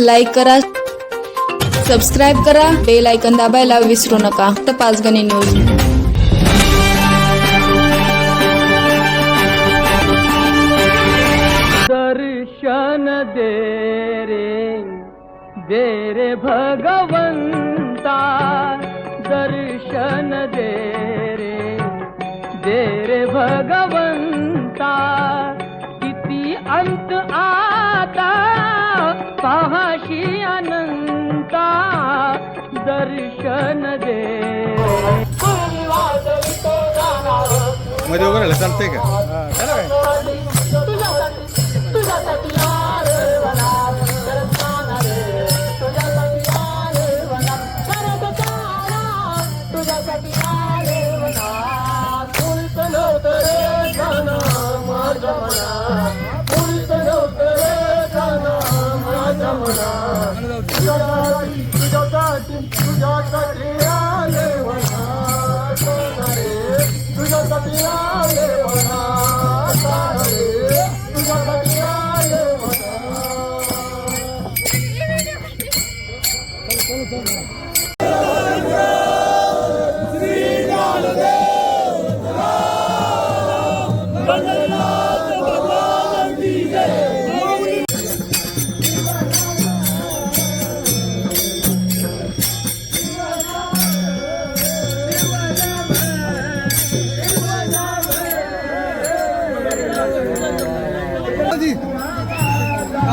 Like करा subscribe करा bell icon दाबायला विसरू नका. तर पाचगणी न्यूज दर्शन दे रे दे रे भर पाहाशी अनंता दर्शन दे. मध्ये वगैरे चालतंय का? करावी तुझ्यासाठी तुझ्यासाठी आले म्हणा तुझ्यासाठी आले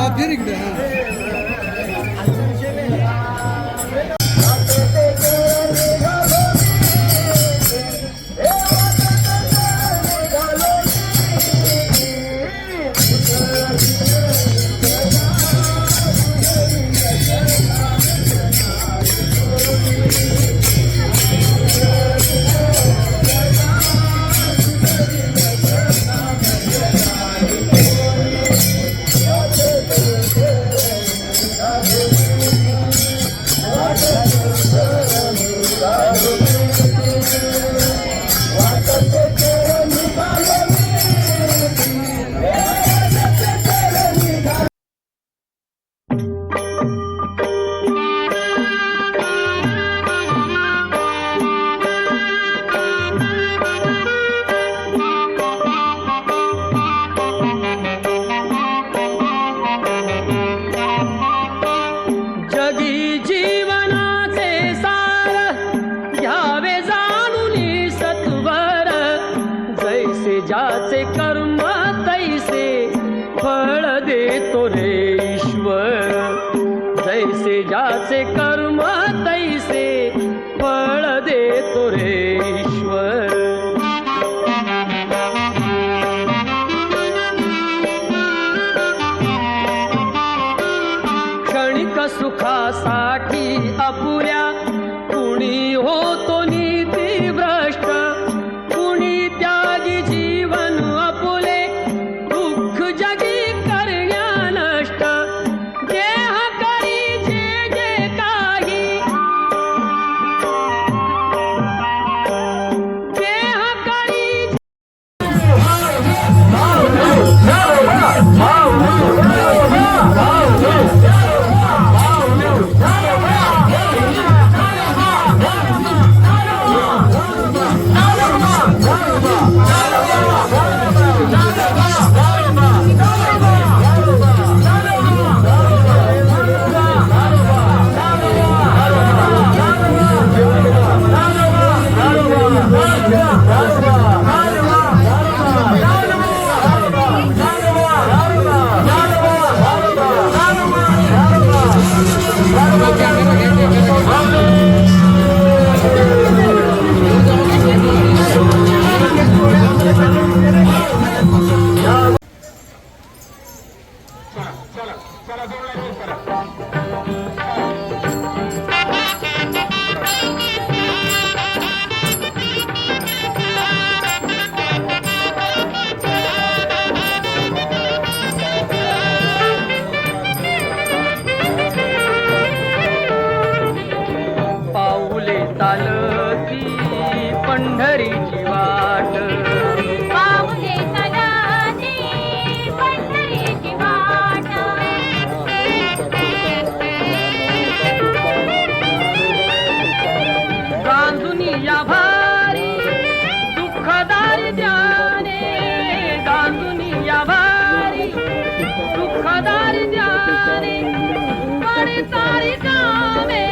Abi nereye? Ha? पंढरीची सुखदारी जाने बड़ी सारी कामे